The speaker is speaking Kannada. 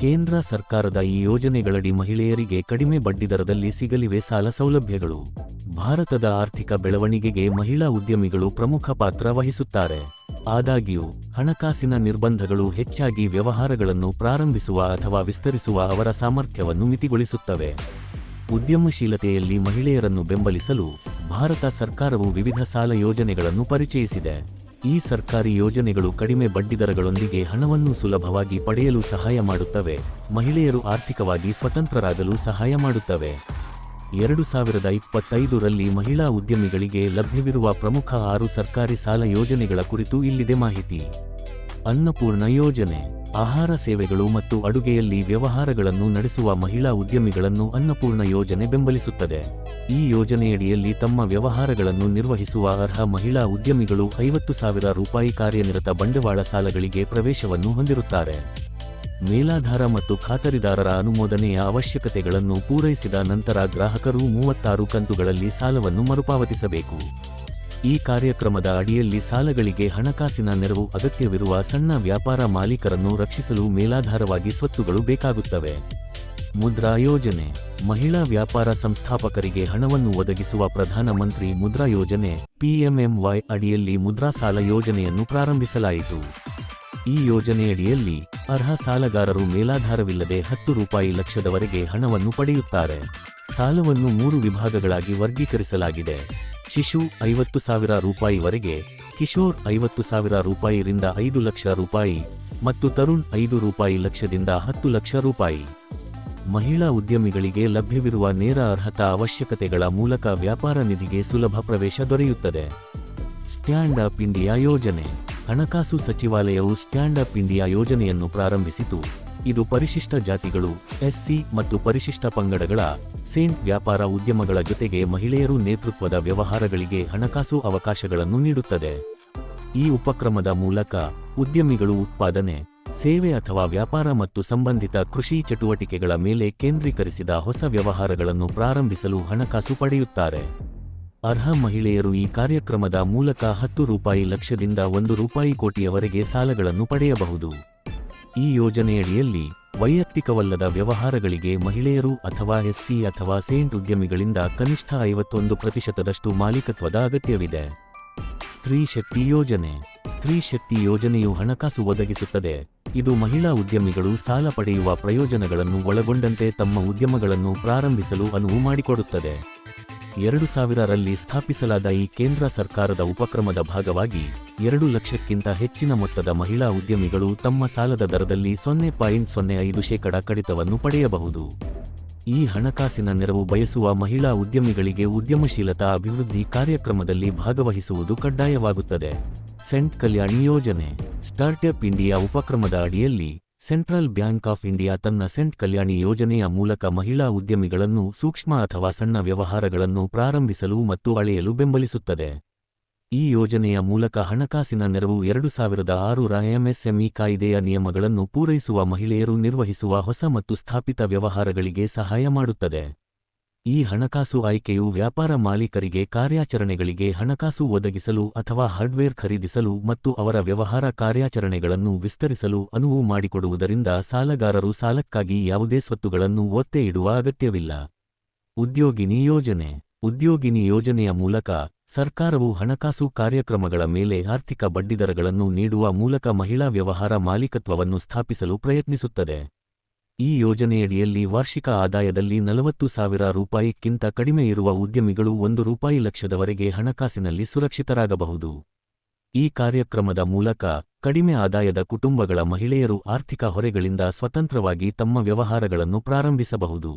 ಕೇಂದ್ರ ಸರ್ಕಾರದ ಈ ಯೋಜನೆಗಳಡಿ ಮಹಿಳೆಯರಿಗೆ ಕಡಿಮೆ ಬಡ್ಡಿದರದಲ್ಲಿ ಸಿಗಲಿವೆ ಸಾಲ ಸೌಲಭ್ಯಗಳು. ಭಾರತದ ಆರ್ಥಿಕ ಬೆಳವಣಿಗೆಗೆ ಮಹಿಳಾ ಉದ್ಯಮಿಗಳು ಪ್ರಮುಖ ಪಾತ್ರ ವಹಿಸುತ್ತಾರೆ. ಆದಾಗ್ಯೂ, ಹಣಕಾಸಿನ ನಿರ್ಬಂಧಗಳು ಹೆಚ್ಚಾಗಿ ವ್ಯವಹಾರಗಳನ್ನು ಪ್ರಾರಂಭಿಸುವ ಅಥವಾ ವಿಸ್ತರಿಸುವ ಅವರ ಸಾಮರ್ಥ್ಯವನ್ನು ಮಿತಿಗೊಳಿಸುತ್ತವೆ. ಉದ್ಯಮಶೀಲತೆಯಲ್ಲಿ ಮಹಿಳೆಯರನ್ನು ಬೆಂಬಲಿಸಲು ಭಾರತ ಸರ್ಕಾರವು ವಿವಿಧ ಸಾಲ ಯೋಜನೆಗಳನ್ನು ಪರಿಚಯಿಸಿದೆ. ಈ ಸರ್ಕಾರಿ ಯೋಜನೆಗಳು ಕಡಿಮೆ ಬಡ್ಡಿದರಗಳೊಂದಿಗೆ ಹಣವನ್ನು ಸುಲಭವಾಗಿ ಪಡೆಯಲು ಸಹಾಯ ಮಾಡುತ್ತವೆ. ಮಹಿಳೆಯರು ಆರ್ಥಿಕವಾಗಿ ಸ್ವತಂತ್ರರಾಗಲು ಸಹಾಯ ಮಾಡುತ್ತವೆ. ಎರಡು ಸಾವಿರದ ಇಪ್ಪತ್ತೈದರಲ್ಲಿ ಮಹಿಳಾ ಉದ್ಯಮಿಗಳಿಗೆ ಲಭ್ಯವಿರುವ ಪ್ರಮುಖ ಆರು ಸರ್ಕಾರಿ ಸಾಲ ಯೋಜನೆಗಳ ಕುರಿತು ಇಲ್ಲಿದೆ ಮಾಹಿತಿ. ಅನ್ನಪೂರ್ಣ ಯೋಜನೆ. ಆಹಾರ ಸೇವೆಗಳು ಮತ್ತು ಅಡುಗೆಯಲ್ಲಿ ವ್ಯವಹಾರಗಳನ್ನು ನಡೆಸುವ ಮಹಿಳಾ ಉದ್ಯಮಿಗಳನ್ನು ಅನ್ನಪೂರ್ಣ ಯೋಜನೆ ಬೆಂಬಲಿಸುತ್ತದೆ. ಈ ಯೋಜನೆಯಡಿಯಲ್ಲಿ ತಮ್ಮ ವ್ಯವಹಾರಗಳನ್ನು ನಿರ್ವಹಿಸುವ ಅರ್ಹ ಮಹಿಳಾ ಉದ್ಯಮಿಗಳು ಐವತ್ತು ಸಾವಿರ ರೂಪಾಯಿ ಕಾರ್ಯನಿರತ ಬಂಡವಾಳ ಸಾಲಗಳಿಗೆ ಪ್ರವೇಶವನ್ನು ಹೊಂದಿರುತ್ತಾರೆ. ಮೇಲಾಧಾರ ಮತ್ತು ಖಾತರಿದಾರರ ಅನುಮೋದನೆಯ ಅವಶ್ಯಕತೆಗಳನ್ನು ಪೂರೈಸಿದ ನಂತರ ಗ್ರಾಹಕರು ಮೂವತ್ತಾರು ಕಂತುಗಳಲ್ಲಿ ಸಾಲವನ್ನು ಮರುಪಾವತಿಸಬೇಕು. ಈ ಕಾರ್ಯಕ್ರಮದ ಅಡಿಯಲ್ಲಿ ಸಾಲಗಳಿಗೆ ಹಣಕಾಸಿನ ನೆರವು ಅಗತ್ಯವಿರುವ ಸಣ್ಣ ವ್ಯಾಪಾರ ಮಾಲೀಕರನ್ನು ರಕ್ಷಿಸಲು ಮೇಲಾಧಾರವಾಗಿ ಸ್ವತ್ತುಗಳು ಬೇಕಾಗುತ್ತವೆ. ಮುದ್ರಾ ಯೋಜನೆ, ಮಹಿಳಾ ವ್ಯಾಪಾರ ಸಂಸ್ಥಾಪಕರಿಗೆ ಹಣವನ್ನು ಒದಗಿಸುವ ಪ್ರಧಾನಮಂತ್ರಿ ಮುದ್ರಾ ಯೋಜನೆ, ಪಿಎಂಎಂವೈ ಅಡಿಯಲ್ಲಿ ಮುದ್ರಾ ಸಾಲ ಯೋಜನೆಯನ್ನು ಪ್ರಾರಂಭಿಸಲಾಯಿತು. ಈ ಯೋಜನೆಯಡಿಯಲ್ಲಿ ಅರ್ಹ ಸಾಲಗಾರರು ಮೇಲಾಧಾರವಿಲ್ಲದೆ ಹತ್ತು ರೂಪಾಯಿ ಲಕ್ಷದವರೆಗೆ ಹಣವನ್ನು ಪಡೆಯುತ್ತಾರೆ. ಸಾಲವನ್ನು ಮೂರು ವಿಭಾಗಗಳಾಗಿ ವರ್ಗೀಕರಿಸಲಾಗಿದೆ. ಶಿಶು ಐವತ್ತು ಸಾವಿರ ರೂಪಾಯಿವರೆಗೆ ಕಿಶೋರ್ ಐವತ್ತು ಸಾವಿರ ರೂಪಾಯಿರಿಂದ ಐದು ಲಕ್ಷ ರೂಪಾಯಿ ಮತ್ತು ತರುಣ್ ಐದು ರೂಪಾಯಿ ಲಕ್ಷದಿಂದ ಹತ್ತು ಲಕ್ಷ ರೂಪಾಯಿ. ಮಹಿಳಾ ಉದ್ಯಮಿಗಳಿಗೆ ಲಭ್ಯವಿರುವ ನೇರ ಅರ್ಹತಾ ಅವಶ್ಯಕತೆಗಳ ಮೂಲಕ ವ್ಯಾಪಾರ ನಿಧಿಗೆ ಸುಲಭ ಪ್ರವೇಶ ದೊರೆಯುತ್ತದೆ. ಸ್ಟ್ಯಾಂಡ್ ಅಪ್ ಇಂಡಿಯಾ ಯೋಜನೆ. ಹಣಕಾಸು ಸಚಿವಾಲಯವು ಸ್ಟ್ಯಾಂಡ್ ಅಪ್ ಇಂಡಿಯಾ ಯೋಜನೆಯನ್ನು ಪ್ರಾರಂಭಿಸಿತು. ಇದು ಪರಿಶಿಷ್ಟ ಜಾತಿಗಳು, ಎಸ್ಸಿ ಮತ್ತು ಪರಿಶಿಷ್ಟ ಪಂಗಡಗಳ, ಸೇಂಟ್ ವ್ಯಾಪಾರ ಉದ್ಯಮಗಳ ಜೊತೆಗೆ ಮಹಿಳೆಯರು ನೇತೃತ್ವದ ವ್ಯವಹಾರಗಳಿಗೆ ಹಣಕಾಸು ಅವಕಾಶಗಳನ್ನು ನೀಡುತ್ತದೆ. ಈ ಉಪಕ್ರಮದ ಮೂಲಕ ಉದ್ಯಮಿಗಳು ಉತ್ಪಾದನೆ, ಸೇವೆ ಅಥವಾ ವ್ಯಾಪಾರ ಮತ್ತು ಸಂಬಂಧಿತ ಕೃಷಿ ಚಟುವಟಿಕೆಗಳ ಮೇಲೆ ಕೇಂದ್ರೀಕರಿಸಿದ ಹೊಸ ವ್ಯವಹಾರಗಳನ್ನು ಪ್ರಾರಂಭಿಸಲು ಹಣಕಾಸು ಪಡೆಯುತ್ತಾರೆ. ಅರ್ಹ ಮಹಿಳೆಯರು ಈ ಕಾರ್ಯಕ್ರಮದ ಮೂಲಕ ಹತ್ತು ರೂಪಾಯಿ ಲಕ್ಷದಿಂದ ಒಂದು ರೂಪಾಯಿ ಕೋಟಿಯವರೆಗೆ ಸಾಲಗಳನ್ನು ಪಡೆಯಬಹುದು. ಈ ಯೋಜನೆಯಡಿಯಲ್ಲಿ ವೈಯಕ್ತಿಕವಲ್ಲದ ವ್ಯವಹಾರಗಳಿಗೆ ಮಹಿಳೆಯರು ಅಥವಾ ಎಸ್ಸಿ ಅಥವಾ ಸೇಂಟ್ ಉದ್ಯಮಿಗಳಿಂದ ಕನಿಷ್ಠ ಐವತ್ತೊಂದು ಪ್ರತಿಶತದಷ್ಟು ಮಾಲೀಕತ್ವದ ಅಗತ್ಯವಿದೆ. ಸ್ತ್ರೀ ಶಕ್ತಿ ಯೋಜನೆ. ಸ್ತ್ರೀ ಶಕ್ತಿ ಯೋಜನೆಯು ಹಣಕಾಸು ಒದಗಿಸುತ್ತದೆ. ಇದು ಮಹಿಳಾ ಉದ್ಯಮಿಗಳು ಸಾಲ ಪಡೆಯುವ ಪ್ರಯೋಜನಗಳನ್ನು ಒಳಗೊಂಡಂತೆ ತಮ್ಮ ಉದ್ಯಮಗಳನ್ನು ಪ್ರಾರಂಭಿಸಲು ಅನುವು ಮಾಡಿಕೊಡುತ್ತದೆ. ಎರಡು ಸಾವಿರರಲ್ಲಿ ಸ್ಥಾಪಿಸಲಾದ ಈ ಕೇಂದ್ರ ಸರ್ಕಾರದ ಉಪಕ್ರಮದ ಭಾಗವಾಗಿ ಎರಡು ಲಕ್ಷಕ್ಕಿಂತ ಹೆಚ್ಚಿನ ಮೊತ್ತದ ಮಹಿಳಾ ಉದ್ಯಮಿಗಳು ತಮ್ಮ ಸಾಲದ ದರದಲ್ಲಿ ಸೊನ್ನೆ ಪಾಯಿಂಟ್ ಸೊನ್ನೆ ಐದು ಶೇಕಡ ಕಡಿತವನ್ನು ಪಡೆಯಬಹುದು. ಈ ಹಣಕಾಸಿನ ನೆರವು ಬಯಸುವ ಮಹಿಳಾ ಉದ್ಯಮಿಗಳಿಗೆ ಉದ್ಯಮಶೀಲತಾ ಅಭಿವೃದ್ಧಿ ಕಾರ್ಯಕ್ರಮದಲ್ಲಿ ಭಾಗವಹಿಸುವುದು ಕಡ್ಡಾಯವಾಗುತ್ತದೆ. ಸೆಂಟ್ ಕಲ್ಯಾಣಿ ಯೋಜನೆ, ಸ್ಟಾರ್ಟ್ಅಪ್ ಇಂಡಿಯಾ ಉಪಕ್ರಮದ ಅಡಿಯಲ್ಲಿ ಸೆಂಟ್ರಲ್ ಬ್ಯಾಂಕ್ ಆಫ್ ಇಂಡಿಯಾ ತನ್ನ ಸೆಂಟ್ ಕಲ್ಯಾಣಿ ಯೋಜನೆಯ ಮೂಲಕ ಮಹಿಳಾ ಉದ್ಯಮಿಗಳನ್ನು ಸೂಕ್ಷ್ಮ ಅಥವಾ ಸಣ್ಣ ವ್ಯವಹಾರಗಳನ್ನು ಪ್ರಾರಂಭಿಸಲು ಮತ್ತು ಅಳೆಯಲು ಬೆಂಬಲಿಸುತ್ತದೆ. ಈ ಯೋಜನೆಯ ಮೂಲಕ ಹಣಕಾಸಿನ ನೆರವು ಎರಡು ಸಾವಿರದ ಆರರ ಎಂಎಸ್ಎಂಇ ಕಾಯ್ದೆಯ ನಿಯಮಗಳನ್ನು ಪೂರೈಸುವ ಮಹಿಳೆಯರು ನಿರ್ವಹಿಸುವ ಹೊಸ ಮತ್ತು ಸ್ಥಾಪಿತ ವ್ಯವಹಾರಗಳಿಗೆ ಸಹಾಯ ಮಾಡುತ್ತದೆ. ಈ ಹಣಕಾಸು ಆಯ್ಕೆಯು ವ್ಯಾಪಾರ ಮಾಲೀಕರಿಗೆ ಕಾರ್ಯಾಚರಣೆಗಳಿಗೆ ಹಣಕಾಸು ಒದಗಿಸಲು ಅಥವಾ ಹಾರ್ಡ್ವೇರ್ ಖರೀದಿಸಲು ಮತ್ತು ಅವರ ವ್ಯವಹಾರ ಕಾರ್ಯಾಚರಣೆಗಳನ್ನು ವಿಸ್ತರಿಸಲು ಅನುವು ಮಾಡಿಕೊಡುವುದರಿಂದ ಸಾಲಗಾರರು ಸಾಲಕ್ಕಾಗಿ ಯಾವುದೇ ಸ್ವತ್ತುಗಳನ್ನು ಒತ್ತೆ ಇಡುವ ಅಗತ್ಯವಿಲ್ಲ. ಉದ್ಯೋಗಿನಿ ಯೋಜನೆ. ಉದ್ಯೋಗಿನಿ ಯೋಜನೆಯ ಮೂಲಕ ಸರ್ಕಾರವು ಹಣಕಾಸು ಕಾರ್ಯಕ್ರಮಗಳ ಮೇಲೆ ಆರ್ಥಿಕ ಬಡ್ಡಿದರಗಳನ್ನು ನೀಡುವ ಮೂಲಕ ಮಹಿಳಾ ವ್ಯವಹಾರ ಮಾಲೀಕತ್ವವನ್ನು ಸ್ಥಾಪಿಸಲು ಪ್ರಯತ್ನಿಸುತ್ತದೆ. ಈ ಯೋಜನೆಯಡಿಯಲ್ಲಿ ವಾರ್ಷಿಕ ಆದಾಯದಲ್ಲಿ ನಲವತ್ತು ಸಾವಿರ ರೂಪಾಯಿಕ್ಕಿಂತ ಕಡಿಮೆ ಇರುವ ಉದ್ಯಮಿಗಳು ಒಂದು ರೂಪಾಯಿ ಲಕ್ಷದವರೆಗೆ ಹಣಕಾಸಿನಲ್ಲಿ ಸುರಕ್ಷಿತರಾಗಬಹುದು. ಈ ಕಾರ್ಯಕ್ರಮದ ಮೂಲಕ ಕಡಿಮೆ ಆದಾಯದ ಕುಟುಂಬಗಳ ಮಹಿಳೆಯರು ಆರ್ಥಿಕ ಹೊರೆಗಳಿಂದ ಸ್ವತಂತ್ರವಾಗಿ ತಮ್ಮ ವ್ಯವಹಾರಗಳನ್ನು ಪ್ರಾರಂಭಿಸಬಹುದು.